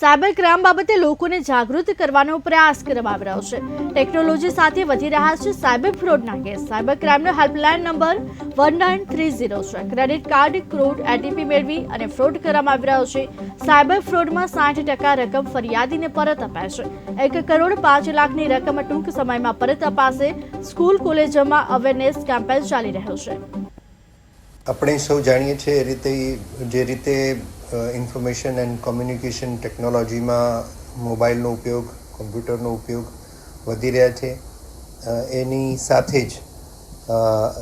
Cyber crime બાબતે લોકોને જાગૃત કરવાનો પ્રયાસ કરવામાં આવી રહ્યો છે. ટેકનોલોજી સાથે વધી રહ્યા છે સાયબર ફ્રોડના case. Cyber ક્રાઇમનો helpline number one nine three zero છે. ક્રેડિટ કાર્ડ, ક્રોડ, એટીપી મેળવી અને ફ્રોડ કરવામાં આવી રહ્યો છે. સાયબર ફ્રોડમાં સાઠ ટકા રકમ ફરિયાદીને પરત અપાય છે. એક કરોડ પાંચ લાખની રકમ ટૂંક સમયમાં પરત અપાશે. સ્કૂલ, કોલેજોમાં અવેરનેસ કેમ્પેન ચાલી રહ્યો છે. આપણે સૌ જાણીએ છીએ એ રીતે જે રીતે ઇન્ફોર્મેશન એન્ડ કોમ્યુનિકેશન ટેકનોલોજીમાં મોબાઈલનો ઉપયોગ કોમ્પ્યુટરનો ઉપયોગ વધી રહ્યા છે. એની સાથે જ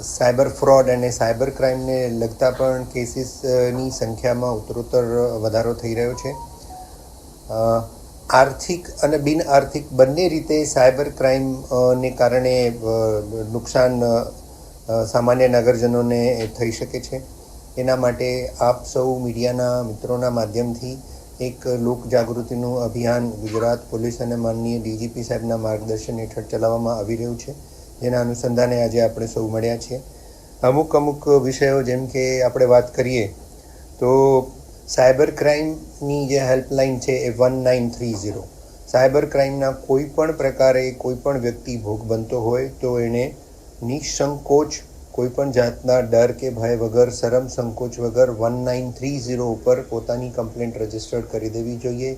સાયબર ફ્રોડ અને સાયબર ક્રાઇમને લગતા પણ કેસીસની સંખ્યામાં ઉત્તરોત્તર વધારો થઈ રહ્યો છે. આર્થિક અને બિન આર્થિક બંને રીતે સાયબર ક્રાઇમને કારણે નુકસાન સામાન્ય નગરજનોને થઈ શકે છે. એના માટે આપ સૌ મીડિયાના મિત્રોના માધ્યમથી એક લોક જાગૃતિનું અભિયાન ગુજરાત પોલીસ અને માનનીય ડીજીપી સાહેબના માર્ગદર્શન હેઠળ ચલાવવામાં આવી રહ્યું છે. જેના અનુસંધાને આજે આપણે સૌ મળ્યા છીએ. અમુક અમુક વિષયો જેમ કે આપણે વાત કરીએ તો સાયબર ક્રાઇમની જે હેલ્પલાઇન છે એ one nine three zero. Cyber ક્રાઇમના કોઈ પણ પ્રકારે કોઈ પણ વ્યક્તિ ભોગ બનતો હોય તો એને નિસંકોચ કોઈ પણ જાતના ડર કે ભય વગર, શરમ, સંકોચ વગર વન નાઇન થ્રી ઝીરો ઉપર પોતાની કમ્પ્લેન્ટ રજિસ્ટર્ડ કરી દેવી જોઈએ.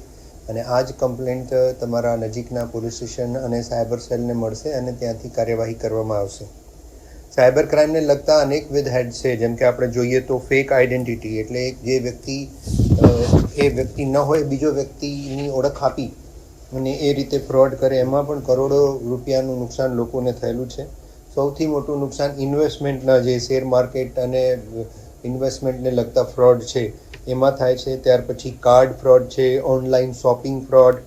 અને આ જ કમ્પ્લેન્ટ તમારા નજીકના પોલીસ સ્ટેશન અને સાયબર સેલને મળશે અને ત્યાંથી કાર્યવાહી કરવામાં આવશે. સાયબર ક્રાઇમને લગતા અનેકવિધ હેડ છે. જેમ કે આપણે જોઈએ તો ફેક આઈડેન્ટિટી એટલે જે વ્યક્તિ એ વ્યક્તિ ન હોય, બીજો વ્યક્તિની ઓળખ આપી અને એ રીતે ફ્રોડ કરે, એમાં પણ કરોડો રૂપિયાનું નુકસાન લોકોને થયેલું છે. સૌથી મોટું નુકસાન ઇન્વેસ્ટમેન્ટના જે શેર માર્કેટ અને ઇન્વેસ્ટમેન્ટને લગતા ફ્રોડ છે, એમાં થાય છે, ત્યાર પછી કાર્ડ ફ્રોડ છે ઓનલાઈન શોપિંગ ફ્રોડ